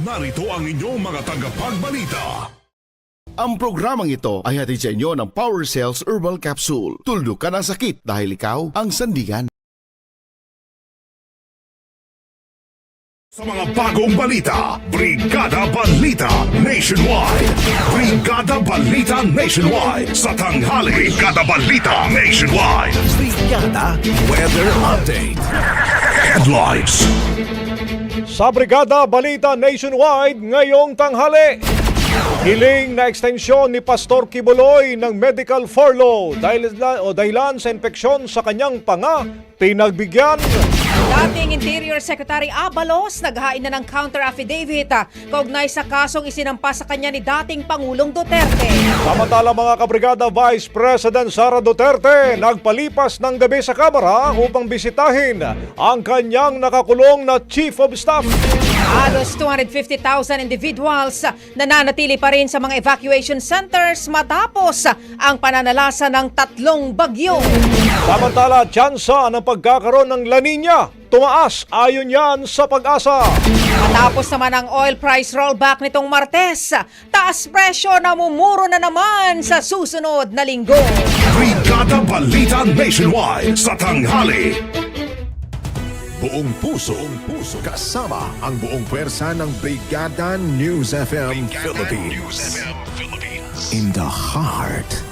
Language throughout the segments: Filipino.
narito ang inyong mga tagapagbalita. Ang programang ito ay hatid sa inyo ng Power Cells Herbal Capsule. Tuldok ka ng sakit dahil ikaw ang sandigan. Sa mga bagong balita, Brigada Balita Nationwide. Brigada Balita Nationwide sa tanghali. Brigada Balita Nationwide. Brigada Weather Update. Headlines. Sa Brigada Balita Nationwide ngayong tanghali. Hiling na ekstensyon ni Pastor Kibuloy ng medical furlough dahil o dahilan sa infeksyon sa kanyang panga, pinagbigyan Dating Interior Secretary Abalos naghain na ng counter affidavit ah, kaugnay sa kasong isinampa sa kanya ni dating Pangulong Duterte. Samantala mga kabrigada Vice President Sara Duterte nagpalipas ng gabi sa Kamara upang bisitahin ang kanyang nakakulong na Chief of Staff. Halos 250,000 individuals nananatili pa rin sa mga evacuation centers matapos ang pananalasa ng tatlong bagyo. Samantala, tsansa ng pagkakaroon ng La Nina tumaas ayon yan sa pag-asa. Matapos naman ang oil price rollback nitong Martes, taas presyo na mumuro na naman sa susunod na linggo. Brigada Balita Nationwide sa tanghali. Buong puso, buong puso, kasama ang buong pwersa ng Brigada News FM Philippines. In the heart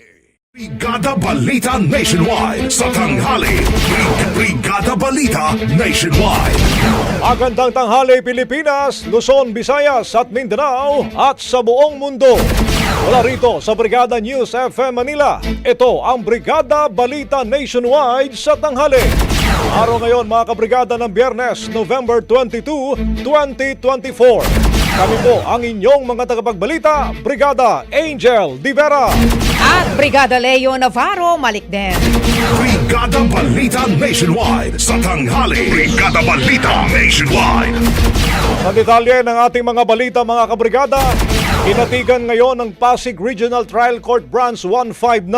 Brigada Balita Nationwide sa tanghali. Brig- Brigada Balita Nationwide. Magandang tanghali Pilipinas, Luzon, Visayas at Mindanao at sa buong mundo. Wala rito sa Brigada News FM Manila. Ito ang Brigada Balita Nationwide sa tanghali. Araw ngayon mga kabrigada ng Biyernes, November 22, 2024. Kami po ang inyong mga tagapagbalita, Brigada Angel Divera. At Brigada Leo Navarro, malik din. Brigada Balita Nationwide sa tanghali. Brigada Balita Nationwide. Sa detalye ng ating mga balita mga kabrigada, Kinatigan ngayon ng Pasig Regional Trial Court Branch 159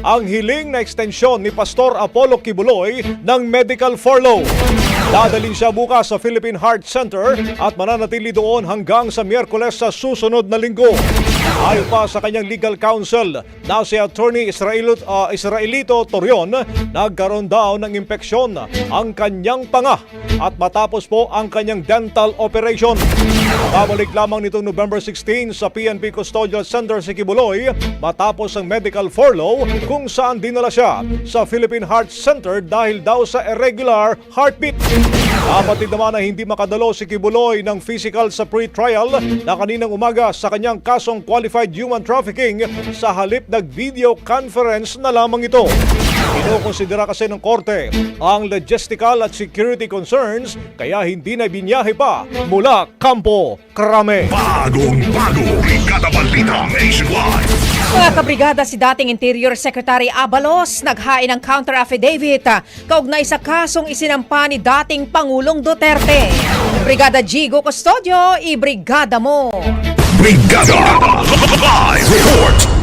ang hiling na ekstensyon ni Pastor Apollo Kibuloy ng medical furlough. Dadalhin siya bukas sa Philippine Heart Center at mananatili doon hanggang sa Miyerkules sa susunod na linggo. Ayon pa sa kanyang legal counsel na si Attorney Israelito, ah, Israelito Torion, nagkaroon daw ng impeksyon ang kanyang panga at matapos po ang kanyang dental operation. Babalik lamang nitong November 16 sa PNP Custodial Center si Kibuloy matapos ang medical furlough kung saan dinala siya sa Philippine Heart Center dahil daw sa irregular heartbeat. Kapatid naman na hindi makadalo si Kibuloy ng physical sa pre-trial na kaninang umaga sa kanyang kasong qualified human trafficking sa halip nag-video conference na lamang ito. Kinukonsidera kasi ng korte ang logistical at security concerns kaya hindi na binyahe pa mula Campo Crame. Bagong bago. Brigada Balita Nationwide. Mga kabrigada si dating Interior Secretary Abalos naghain ng counter affidavit ah, kaugnay sa kasong isinampa ni dating Pangulong Duterte. Brigada Gigo Custodio, ibrigada mo! Brigada Live Report.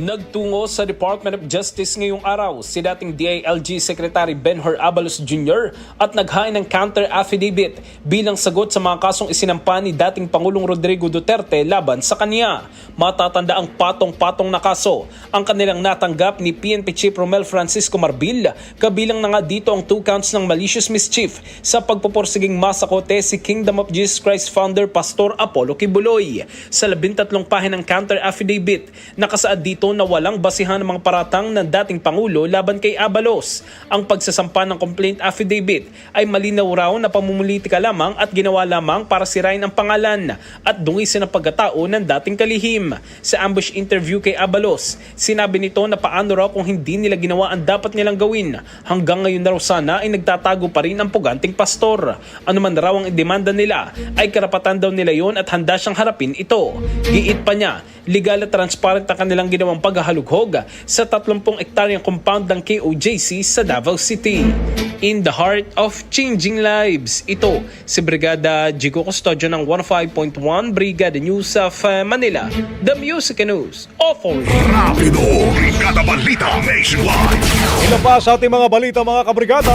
Nagtungo sa Department of Justice ngayong araw si dating DILG Secretary Benhur Abalos Jr. at naghain ng counter affidavit bilang sagot sa mga kasong isinampa ni dating Pangulong Rodrigo Duterte laban sa kanya. Matatanda ang patong-patong na kaso ang kanilang natanggap ni PNP Chief Romel Francisco Marbil kabilang na nga dito ang two counts ng malicious mischief sa pagpupursiging masakote si Kingdom of Jesus Christ founder Pastor Apollo Kibuloy. Sa labintatlong pahinang counter affidavit, nakasaad dito na walang basihan ng mga paratang ng dating Pangulo laban kay Abalos. Ang pagsasampa ng complaint affidavit ay malinaw raw na pamumulitika lamang at ginawa lamang para sirain ang pangalan at dungisin ang pagkatao ng dating kalihim. Sa ambush interview kay Abalos, sinabi nito na paano raw kung hindi nila ginawa ang dapat nilang gawin. Hanggang ngayon na raw sana ay nagtatago pa rin ang puganting pastor. Ano man raw ang demanda nila ay karapatan daw nila yon at handa siyang harapin ito. Giit pa niya, legal at transparent ang kanilang ginawang paghahalughog sa 30 ektaryang compound ng KOJC sa Davao City. In the heart of changing lives, ito si Brigada Jigo Custodio ng 105.1 Brigada News of uh, Manila, The Music News Authority. Rapido. Brigada Balita Nationwide. Ilan pa sa ating mga balita mga kabrigada,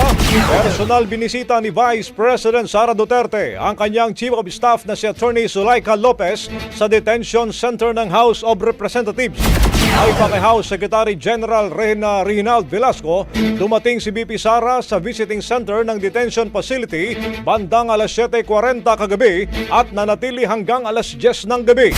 personal binisita ni Vice President Sara Duterte ang kanyang Chief of Staff na si Attorney Zulaika Lopez sa Detention Center ng House of Representatives. Ay pa kay House Secretary General Reyna Reynald Velasco, dumating si BP Sara sa visiting center ng detention facility bandang alas 7.40 kagabi at nanatili hanggang alas 10 ng gabi.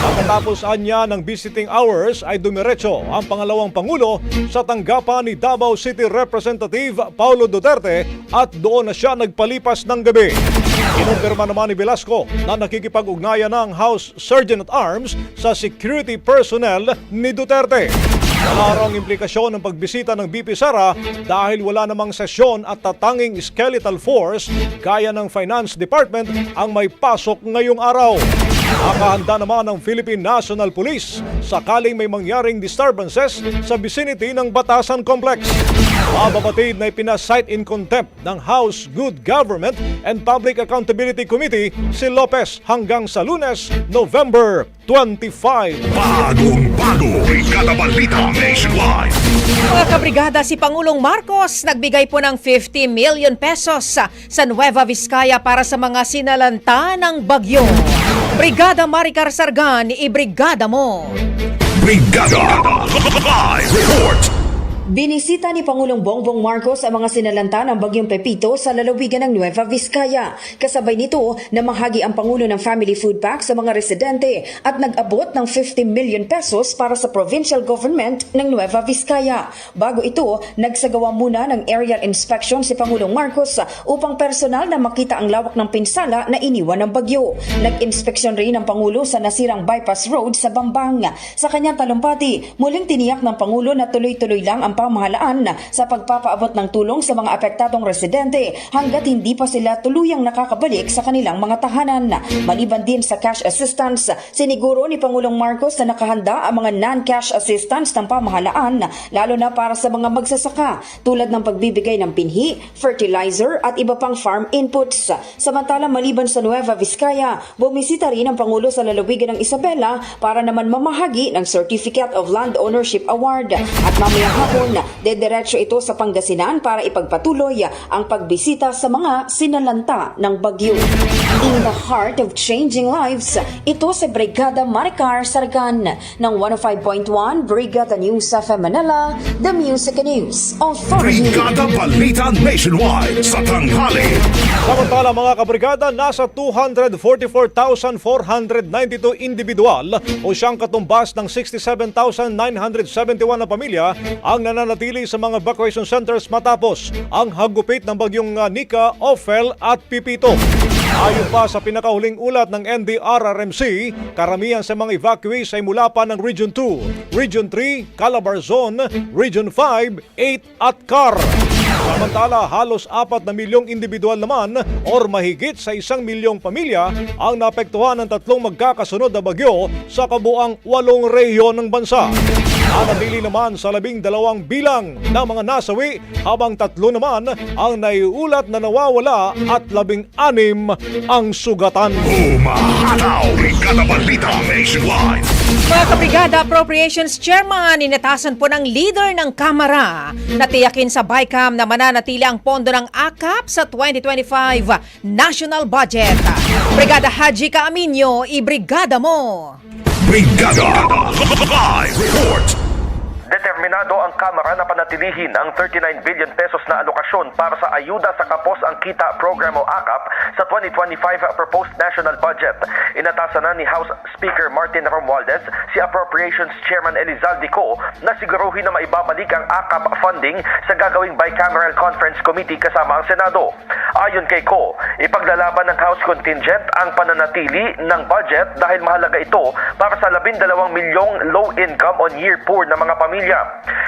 Pagkatapos anya ng visiting hours ay dumiretso ang pangalawang pangulo sa tanggapan ni Davao City Representative Paulo Duterte at doon na siya nagpalipas ng gabi. Kinumpirma naman ni Velasco na nakikipag-ugnayan ng House Surgeon at Arms sa security personnel ni Duterte. Wala ang implikasyon ng pagbisita ng BP Sara dahil wala namang sesyon at tatanging skeletal force gaya ng Finance Department ang may pasok ngayong araw. Nakahanda naman ng Philippine National Police sakaling may mangyaring disturbances sa vicinity ng Batasan Complex. Mababatid na ipinasight in contempt ng House Good Government and Public Accountability Committee si Lopez hanggang sa lunes, November 25. Bagong bago. Brigada Balita Nationwide. Mga kabrigada, si Pangulong Marcos nagbigay po ng 50 million pesos sa, sa Nueva Vizcaya para sa mga sinalanta ng bagyo. Brigada Maricar Sargan, ibrigada mo! Brigada Live Report. Binisita ni Pangulong Bongbong Marcos ang mga sinalanta ng Bagyong Pepito sa lalawigan ng Nueva Vizcaya. Kasabay nito, namahagi ang Pangulo ng Family Food Pack sa mga residente at nag-abot ng 50 million pesos para sa provincial government ng Nueva Vizcaya. Bago ito, nagsagawa muna ng aerial inspection si Pangulong Marcos upang personal na makita ang lawak ng pinsala na iniwan ng bagyo. Nag-inspeksyon rin ang Pangulo sa nasirang bypass road sa Bambang. Sa kanyang talumpati, muling tiniyak ng Pangulo na tuloy-tuloy lang ang ang pamahalaan sa pagpapaabot ng tulong sa mga apektadong residente hanggat hindi pa sila tuluyang nakakabalik sa kanilang mga tahanan. Maliban din sa cash assistance, siniguro ni Pangulong Marcos na nakahanda ang mga non-cash assistance ng pamahalaan lalo na para sa mga magsasaka tulad ng pagbibigay ng pinhi, fertilizer at iba pang farm inputs. Samantala maliban sa Nueva Vizcaya, bumisita rin ang Pangulo sa lalawigan ng Isabela para naman mamahagi ng Certificate of Land Ownership Award. At mamayang hapon, dediretso ito sa Pangasinan para ipagpatuloy ang pagbisita sa mga sinalanta ng bagyo. In the heart of changing lives, ito si Brigada Maricar Sargan ng 105.1 Brigada News of Manila, The Music and News Authority. Brigada Balita Nationwide sa tanghali. Samantala mga kabrigada, nasa 244,492 individual o siyang katumbas ng 67,971 na pamilya ang nananatili sa mga evacuation centers matapos ang hagupit ng bagyong uh, Nika, Ophel at Pipito. Ayon pa sa pinakahuling ulat ng NDRRMC, karamihan sa mga evacuees ay mula pa ng Region 2, Region 3, Calabar Zone, Region 5, 8 at CAR. Samantala, halos 4 na milyong individual naman or mahigit sa isang milyong pamilya ang naapektuhan ng tatlong magkakasunod na bagyo sa kabuang walong rehiyon ng bansa. Nanatili naman sa labing dalawang bilang ng mga nasawi habang tatlo naman ang naiulat na nawawala at labing anim ang sugatan. Umahataw. Brigada Balita Nationwide. Mga kabrigada Appropriations Chairman, inatasan po ng leader ng Kamara na tiyakin sa BICAM na mananatili ang pondo ng AKAP sa 2025 National Budget. Brigada Haji Kaaminyo, ibrigada mo! Brigada. Live report. Determinado ang Kamara na panatilihin ang 39 billion pesos na alokasyon para sa ayuda sa Kapos ang Kita Program o AKAP sa 2025 proposed national budget. Inatasan na ni House Speaker Martin Romualdez si Appropriations Chairman Elizalde Co na siguruhin na maibabalik ang AKAP funding sa gagawing Bicameral Conference Committee kasama ang Senado. Ayon kay Co, ipaglalaban ng House contingent ang pananatili ng budget dahil mahalaga ito para sa 12 milyong low-income on year poor na mga pamilya.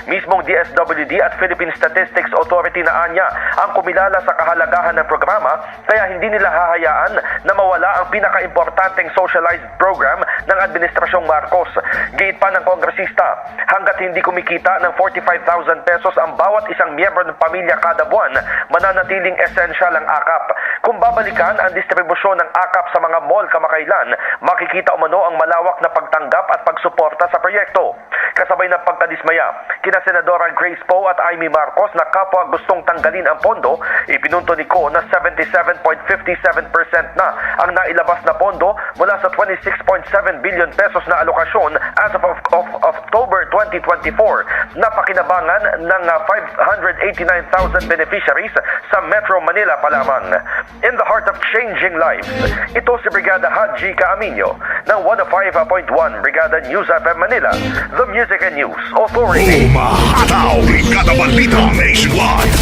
Mismong DSWD at Philippine Statistics Authority na anya ang kumilala sa kahalagahan ng programa kaya hindi nila hahayaan na mawala ang pinaka-importanteng socialized program ng Administrasyong Marcos. Giit pa ng kongresista, hanggat hindi kumikita ng 45,000 pesos ang bawat isang miyembro ng pamilya kada buwan, mananatiling essential ang AKAP. Kung babalikan ang distribusyon ng AKAP sa mga mall kamakailan, makikita umano ang malawak na pagtanggap at pagsuporta sa proyekto. Kasabay ng pagkadismaya, kina Senadora Grace Poe at Amy Marcos na kapwa gustong tanggalin ang pondo, ipinunto ni Ko na 77.57% na ang nailabas na pondo mula sa 26.7 billion pesos na alokasyon as of, of, of October 2024 na pakinabangan ng ah, 589,000 beneficiaries sa Metro Manila pa lamang. In the heart of changing lives, ito si Brigada Haji Kaaminyo ng 105.1 Brigada News FM Manila, the Music and News Authority. Umahataw. Brigada Balita Nationwide.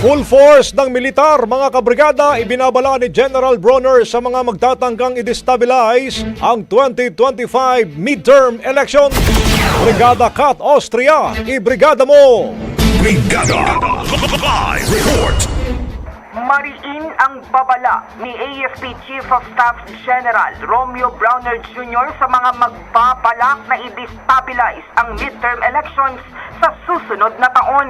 Full force ng militar, mga kabrigada, ibinabala ni General Bronner sa mga magtatanggang i-destabilize ang 2025 midterm elections. Brigada Kat Austria, ibrigada mo! Brigada. Live report. Mariin ang babala ni AFP Chief of Staff General Romeo Browner Jr. sa mga magbabalak na i-destabilize ang midterm elections sa susunod na taon.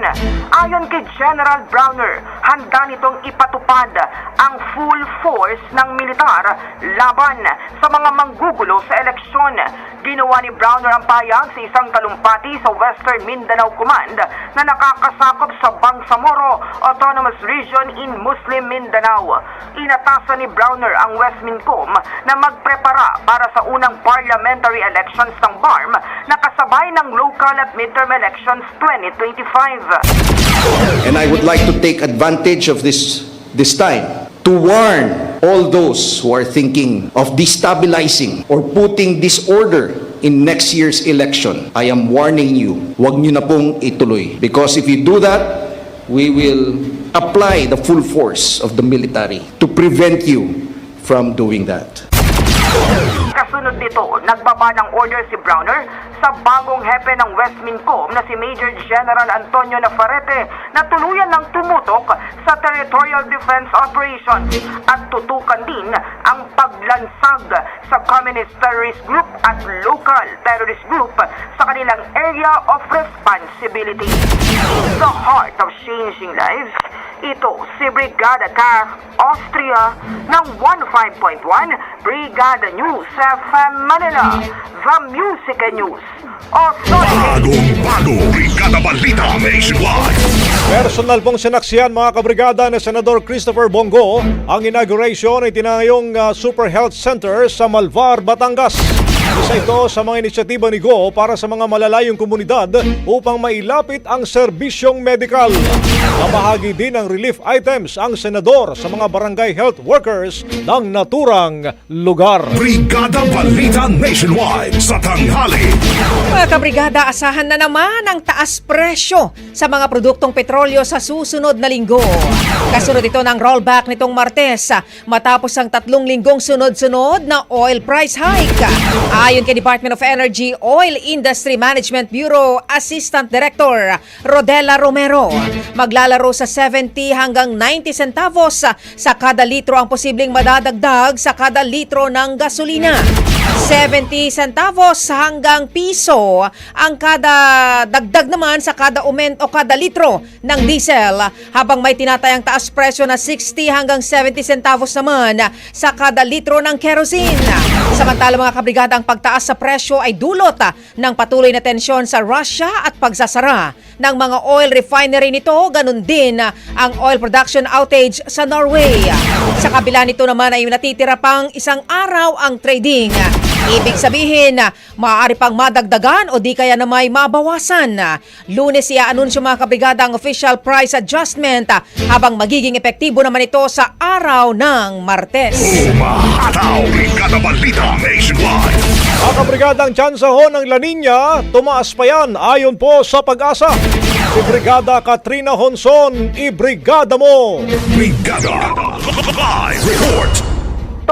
Ayon kay General Browner, handa nitong ipatupad ang full force ng militar laban sa mga manggugulo sa eleksyon. Ginawa ni Browner ang payag sa isang talumpati sa Western Mindanao Command na nakakasakop sa Bangsamoro Autonomous Region in Muslim Mindanao. Inatasan ni Browner ang West Mincom na magprepara para sa unang parliamentary elections ng BARM na kasabay ng local at midterm elections 2025. And I would like to take advantage of this, this time to warn all those who are thinking of destabilizing or putting disorder in next year's election. I am warning you, huwag niyo na pong ituloy. Because if you do that, we will apply the full force of the military to prevent you from doing that. Kasunod dito, nagbaba ng order si Browner sa bagong hepe ng Westmincom na si Major General Antonio Navarrete na tuluyan ng tumutok sa Territorial Defense Operations at tutukan din ang paglansag sa Communist Terrorist Group at Local Terrorist Group sa kanilang area of responsibility. Heart of changing lives, ito si Brigada Ka Austria ng 15.1 Brigada News FM Manila, The Music and News. Bagong bago, Brigada Balita Nationwide. Personal pong sinaksiyan mga kabrigada ni Senador Christopher Bongo ang inauguration ng tinayong uh, Super Health Center sa Malvar, Batangas. Isa ito sa mga inisyatiba ni Go para sa mga malalayong komunidad upang mailapit ang serbisyong medikal. Namahagi din ng relief items ang senador sa mga barangay health workers ng naturang lugar. Brigada Balita Nationwide sa tanghali. Mga kabrigada, asahan na naman ang taas presyo sa mga produktong petrolyo sa susunod na linggo. Kasunod ito ng rollback nitong Martes matapos ang tatlong linggong sunod-sunod na oil price hike. Ayon kay Department of Energy Oil Industry Management Bureau Assistant Director Rodela Romero, maglalaro sa 70 hanggang 90 centavos sa kada litro ang posibleng madadagdag sa kada litro ng gasolina. 70 centavos hanggang piso ang kada dagdag naman sa kada ument o kada litro ng diesel habang may tinatayang taas presyo na 60 hanggang 70 centavos naman sa kada litro ng kerosene. Samantala mga kabrigada ang pagtaas sa presyo ay dulot ng patuloy na tensyon sa Russia at pagsasara ng mga oil refinery nito ganun din ang oil production outage sa Norway. Sa kabila nito naman ay natitira pang isang araw ang trading. Ibig sabihin, maaari pang madagdagan o di kaya na may mabawasan. Lunes i-anunsyo mga kabrigada ang official price adjustment habang magiging epektibo naman ito sa araw ng Martes. Umahataw, Brigada Balita Nationwide. Mga kabrigadang tsansa ho ng La Nina, tumaas pa yan ayon po sa pag-asa. Si Brigada Katrina Honson, ibrigada mo! Brigada Live Report.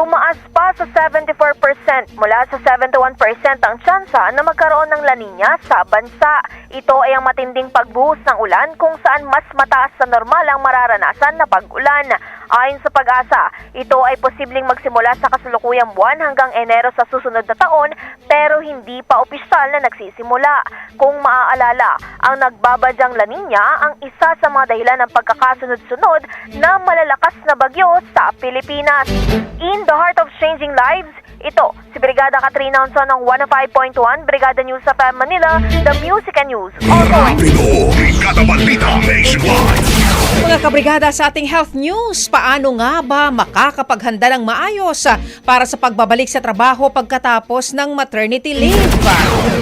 Tumaas pa sa 74% mula sa 71% ang tsansa na magkaroon ng La Nina sa bansa. Ito ay ang matinding pagbuhos ng ulan kung saan mas mataas sa normal ang mararanasan na pag-ulan. Ayon sa pag-asa, ito ay posibleng magsimula sa kasalukuyang buwan hanggang Enero sa susunod na taon pero hindi pa opisyal na nagsisimula. Kung maaalala, ang nagbabadyang La Nina ang isa sa mga dahilan ng pagkakasunod-sunod na malalakas na bagyo sa Pilipinas. In the heart of changing lives, ito, si Brigada Katrina Onson ng 105.1 Brigada News sa FM Manila, The Music and News. Authority. Rapido, Brigada Balita Nationwide. Mga kabrigada sa ating health news, paano nga ba makakapaghanda ng maayos ah, para sa pagbabalik sa trabaho pagkatapos ng maternity leave?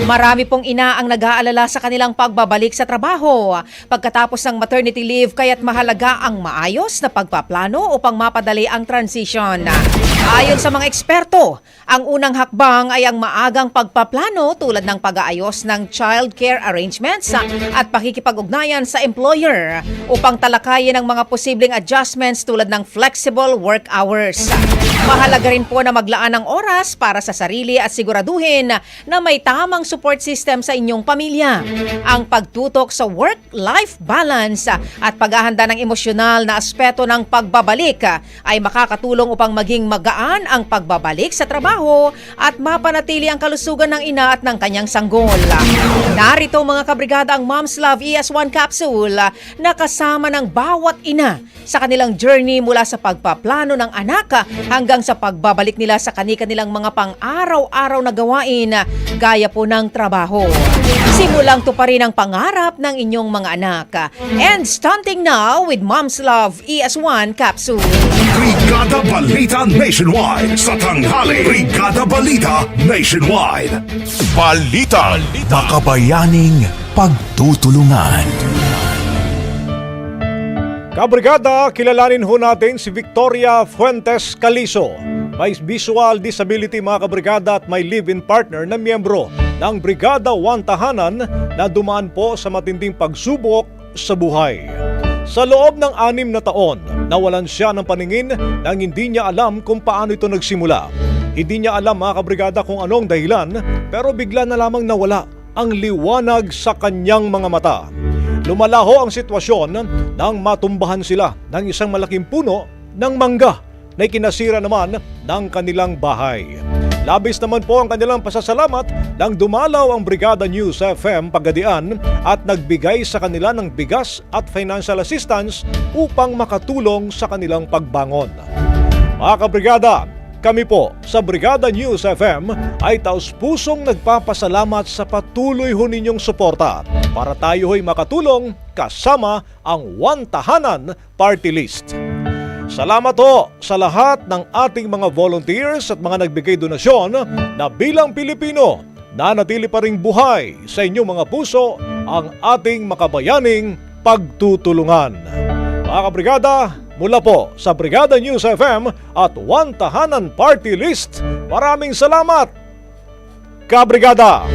Marami pong ina ang nag-aalala sa kanilang pagbabalik sa trabaho pagkatapos ng maternity leave kaya't mahalaga ang maayos na pagpaplano upang mapadali ang transition. Ayon sa mga eksperto, ang unang hakbang ay ang maagang pagpaplano tulad ng pag-aayos ng child care arrangements ah, at pakikipag-ugnayan sa employer upang talakayin ang mga posibleng adjustments tulad ng flexible work hours. Mahalaga rin po na maglaan ng oras para sa sarili at siguraduhin na may tamang support system sa inyong pamilya. Ang pagtutok sa work-life balance at paghahanda ng emosyonal na aspeto ng pagbabalik ay makakatulong upang maging magaan ang pagbabalik sa trabaho at mapanatili ang kalusugan ng ina at ng kanyang sanggol. Narito mga kabrigada ang Mom's Love ES1 capsule na kasama ng bawat ina sa kanilang journey mula sa pagpaplano ng anak hanggang sa pagbabalik nila sa kani-kanilang mga pang-araw-araw na gawain gaya po ng trabaho. Simulang to pa rin ang pangarap ng inyong mga anak. And stunting now with Mom's Love ES1 capsule. Brigada Balita Nationwide sa tanghali. Brigada Balita Nationwide. Balita. Makabayaning pagtutulungan. Kabrigada, kilalanin ho natin si Victoria Fuentes Caliso. May visual disability mga kabrigada at may live-in partner na miyembro ng Brigada 1 Tahanan na dumaan po sa matinding pagsubok sa buhay. Sa loob ng anim na taon, nawalan siya ng paningin nang hindi niya alam kung paano ito nagsimula. Hindi niya alam mga kabrigada kung anong dahilan pero bigla na lamang nawala ang liwanag sa kanyang mga mata. Lumalaho ang sitwasyon nang matumbahan sila ng isang malaking puno ng mangga na ikinasira naman ng kanilang bahay. Labis naman po ang kanilang pasasalamat nang dumalaw ang Brigada News FM Pagadian at nagbigay sa kanila ng bigas at financial assistance upang makatulong sa kanilang pagbangon. Mga kabrigada, kami po sa Brigada News FM ay taus-pusong nagpapasalamat sa patuloy ho ninyong suporta para tayo ho'y makatulong kasama ang One Tahanan Party List. Salamat ho sa lahat ng ating mga volunteers at mga nagbigay donasyon na bilang Pilipino nanatili pa ring buhay sa inyong mga puso ang ating makabayaning pagtutulungan. Mga kabrigada, mula po sa Brigada News FM at One Tahanan Party List, maraming salamat! Kabrigada!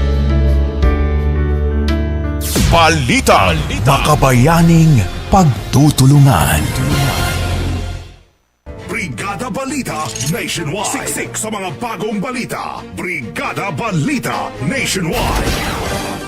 Balita. Makabayaning pagtutulungan. Brigada Balita Nationwide. Siksik sa mga bagong balita. Brigada Balita Nationwide.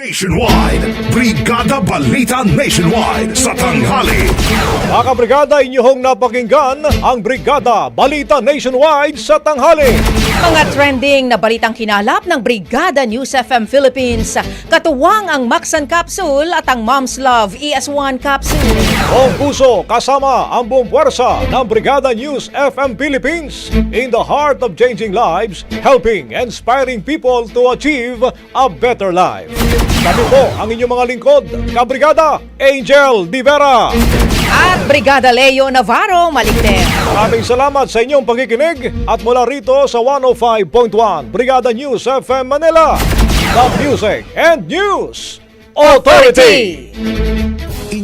Nationwide. Brigada Balita Nationwide. Sa tanghali. Mga kabrigada, inyong napakinggan ang Brigada Balita Nationwide sa tanghali. Mga trending na balitang kinalap ng Brigada News FM Philippines. Katuwang ang Maxan Capsule at ang Mom's Love ES1 Capsule. Buong puso kasama ang buong puwersa ng Brigada News FM Philippines in the heart of changing lives, helping and inspiring people to achieve a better life. Kami po ang inyong mga lingkod, Kabrigada Angel Divera. At Brigada Leo Navarro Maligte. Maraming salamat sa inyong pakikinig at mula rito sa 105.1 Brigada News FM Manila, The Music and News Authority.